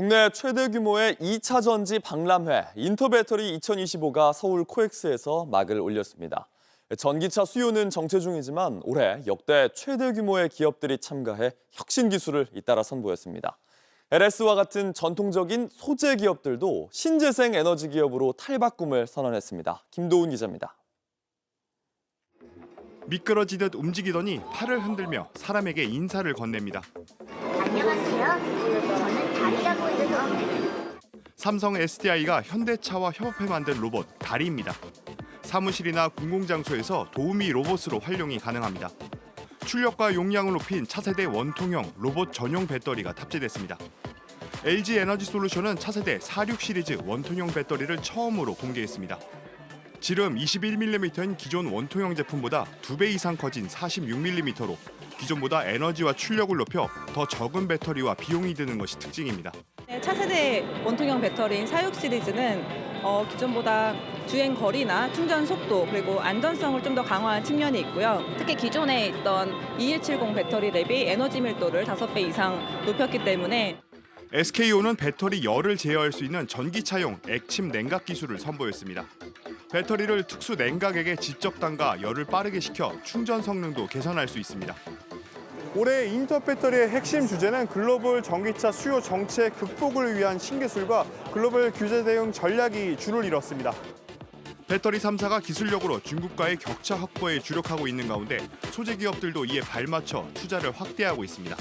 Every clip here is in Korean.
국내 최대 규모의 2차 전지 박람회 인터배터리 2025가 서울 코엑스에서 막을 올렸습니다. 전기차 수요는 정체 중이지만 올해 역대 최대 규모의 기업들이 참가해 혁신 기술을 잇따라 선보였습니다. LS와 같은 전통적인 소재 기업들도 신재생 에너지 기업으로 탈바꿈을 선언했습니다. 김도훈 기자입니다. 미끄러지듯 움직이더니 팔을 흔들며 사람에게 인사를 건넵니다. 삼성 SDI가 현대차와 협업해 만든 로봇 다리입니다. 사무실이나 공공장소에서 도우미 로봇으로 활용이 가능합니다. 출력과 용량을 높인 차세대 원통형 로봇 전용 배터리가 탑재됐습니다. LG 에너지 솔루션은 차세대 46 시리즈 원통형 배터리를 처음으로 공개했습니다. 지름 21mm인 기존 원통형 제품보다 2배 이상 커진 46mm로 기존보다 에너지와 출력을 높여 더 적은 배터리와 비용이 드는 것이 특징입니다. 네, 차세대 원통형 배터리인 46 시리즈는 어, 기존보다 주행 거리나 충전 속도 그리고 안전성을 좀 더 강화한 측면이 있고요. 특히 기존에 있던 2170 배터리 대비 에너지 밀도를 5배 이상 높였기 때문에 SKO는 배터리 열을 제어할 수 있는 전기차용 액침 냉각 기술을 선보였습니다. 배터리를 특수 냉각액에 직접 담가 열을 빠르게 식혀 충전 성능도 개선할 수 있습니다. 올해 인터 배터리의 핵심 주제는 글로벌 전기차 수요 정체 극복을 위한 신기술과 글로벌 규제 대응 전략이 주를 이뤘습니다. 배터리 3사가 기술력으로 중국과의 격차 확보에 주력하고 있는 가운데 소재 기업들도 이에 발맞춰 투자를 확대하고 있습니다.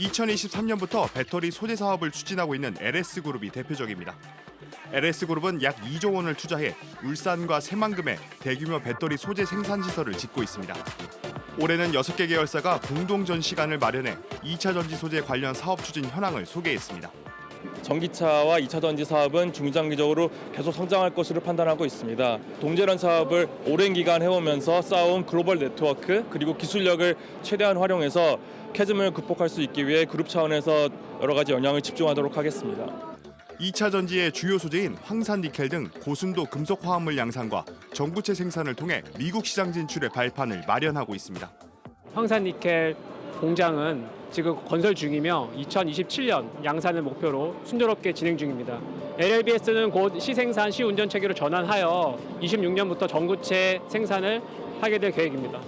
2023년부터 배터리 소재 사업을 추진하고 있는 LS그룹이 대표적입니다. LS그룹은 약 2조 원을 투자해 울산과 새만금에 대규모 배터리 소재 생산 시설을 짓고 있습니다. 올해는 6개 계열사가 공동 전시관을 마련해 2차 전지 소재 관련 사업 추진 현황을 소개했습니다. 전기차와 2차 전지 사업은 중장기적으로 계속 성장할 것으로 판단하고 있습니다. 동제련 사업을 오랜 기간 해오면서 쌓아온 글로벌 네트워크 그리고 기술력을 최대한 활용해서 캐즘을 극복할 수 있기 위해 그룹 차원에서 여러 가지 영향을 집중하도록 하겠습니다. 2차 전지의 주요 소재인 황산 니켈 등 고순도 금속 화합물 양산과 전구체 생산을 통해 미국 시장 진출의 발판을 마련하고 있습니다. 황산 니켈 공장은 지금 건설 중이며 2027년 양산을 목표로 순조롭게 진행 중입니다. LLBS는 곧 시생산 시운전 체계로 전환하여 26년부터 전구체 생산을 하게 될 계획입니다.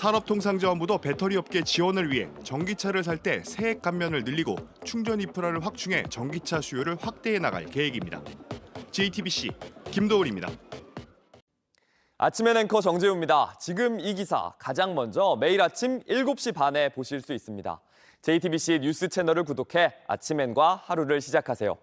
산업통상자원부도 배터리 업계 지원을 위해 전기차를 살 때 세액 감면을 늘리고 충전 인프라를 확충해 전기차 수요를 확대해 나갈 계획입니다. JTBC 김도울입니다. 아침엔 앵커 정재우입니다. 지금 이 기사 가장 먼저 매일 아침 7시 반에 보실 수 있습니다. JTBC 뉴스 채널을 구독해 아침엔과 하루를 시작하세요.